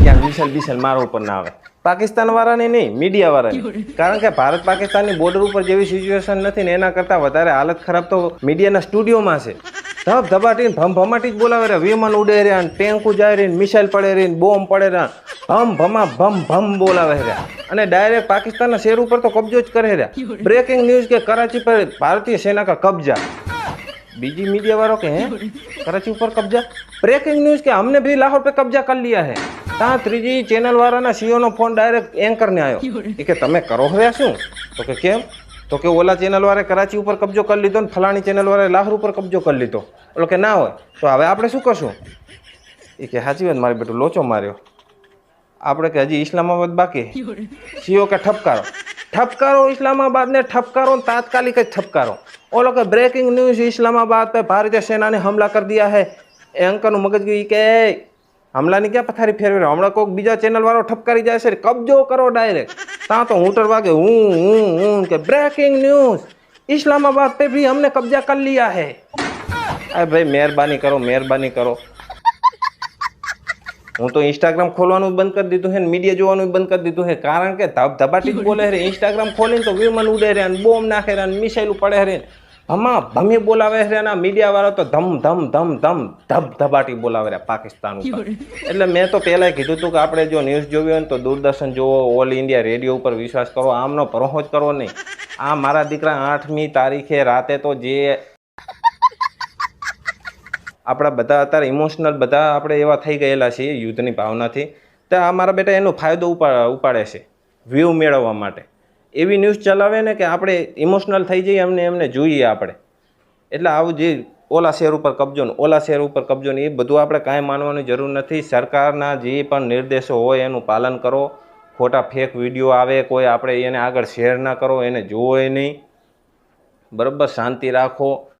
ક્યાંક મિસાઇલ બિસાઇલ મારા ઉપર ના આવે પાકિસ્તાન વાળાની નહીં મીડિયા વાળાની કારણ કે ભારત પાકિસ્તાનની બોર્ડર ઉપર જેવી સિચ્યુએશન નથી ને એના કરતાં વધારે હાલત ખરાબ તો મીડિયાના સ્ટુડિયોમાં છે ધબ ધબાટીને ભમ ભમાટી જ બોલાવે રહ્યા વિમાન ઉડે રહ્યા ને ટેન્કુ જાય રહી મિસાઇલ પડે રહી બોમ્બ પડે રહ્યા ભમ ભમા ભમ ભમ બોલાવે રહ્યા અને ડાયરેક્ટ પાકિસ્તાનના શેર ઉપર તો કબજો જ કરે રહ્યા બ્રેકિંગ ન્યૂઝ કે કરાચી પર ભારતીય સેના કા કબજા बीजी मीडिया वालों के हैं कराची ऊपर कब्जा ब्रेकिंग न्यूज के हमने भी लाहौर पे कब्जा कर लिया है ત્યાં ત્રીજી ચેનલ વાળાના સીઓનો ફોન ડાયરેક્ટ એન્કરને આવ્યો એ કે તમે કરો રહ્યા શું? તો કે કેમ? તો કે ઓલા ચેનલ વાળાએ કરાચી ઉપર કબજો કરી લીધો ને ફલાણી ચેનલ વાળાએ લાહોર ઉપર કબજો કરી લીધો. ઓલો કે ના હોય, તો હવે આપણે શું કરશું? એ કે સાચી વાત, મારી બેટું લોચો માર્યો. આપણે કે હજી ઇસ્લામાબાદ બાકી? સીઓ કે ઠપકારો. ઠપકારો ઇસ્લામાબાદને, ઠપકારો તાત્કાલિક જ ઠપકારો. ઓલો કે બ્રેકિંગ ન્યૂઝ ઇસ્લામાબાદ પર ભારતીય સેનાને હમલા કરી દિયા એ અંકલનું મગજ કે હમલાની ક્યાં પથારી ફેરવે હમણાં કોઈક બીજા ચેનલવાળો ઠપકારી જાય છે કબજો કરો ડાયરેક્ટ ત્યાં તો હું વાગે હું હું હું કે બ્રેકિંગ ન્યૂઝ ઇસ્લામાબાદ પે ભી હમને કબજા કર લિયા હે. અરે ભાઈ, મહેરબાની કરો મહેરબાની કરો. હું તો ઇન્સ્ટાગ્રામ ખોલવાનું બંધ કરી દીધું હે મીડિયા જોવાનું બંધ કરી દીધું હે. કારણ કે ધબ ધબાટી જ બોલે રે ઇન્સ્ટાગ્રામ ખોલીને તો વિમન ઉડે રે ને બોમ્બ નાખે રે મિસાઇલ પડે રે હમા ભમી બોલાવે છે અને મીડિયા વાળા તો ધમ ધમ ધમ ધમ ધબ ધબાટી બોલાવે રહ્યા પાકિસ્તાન ઉપર. એટલે મેં તો પહેલાં કીધું હતું કે આપણે જો ન્યૂઝ જોવી હોય ને તો દૂરદર્શન જોવો ઓલ ઇન્ડિયા રેડિયો ઉપર વિશ્વાસ કરો આમનો પરોહો જ કરવો નહીં. આ મારા દીકરા આઠમી તારીખે રાતે તો જે આપણા બધા અત્યારે ઇમોશનલ બધા આપણે એવા થઈ ગયેલા છીએ યુદ્ધની ભાવનાથી. તો આ મારા બેટા એનો ફાયદો ઉપા ઉપાડે છે વ્યૂ મેળવવા માટે. એવી ન્યૂઝ ચલાવે ને કે આપણે ઇમોશનલ થઈ જઈએ એમને એમને જોઈએ આપણે. એટલે આવું જે ઓલા શેર ઉપર કબજો ને, ઓલા શેર ઉપર કબજો ને એ બધું આપણે કાંઈ માનવાની જરૂર નથી. સરકારના જે પણ નિર્દેશો હોય એનું પાલન કરો. ખોટા ફેક વીડિયો આવે, કોઈ આપણે એને આગળ શેર ના કરો, એને જુઓ નહીં. બરાબર, શાંતિ રાખો.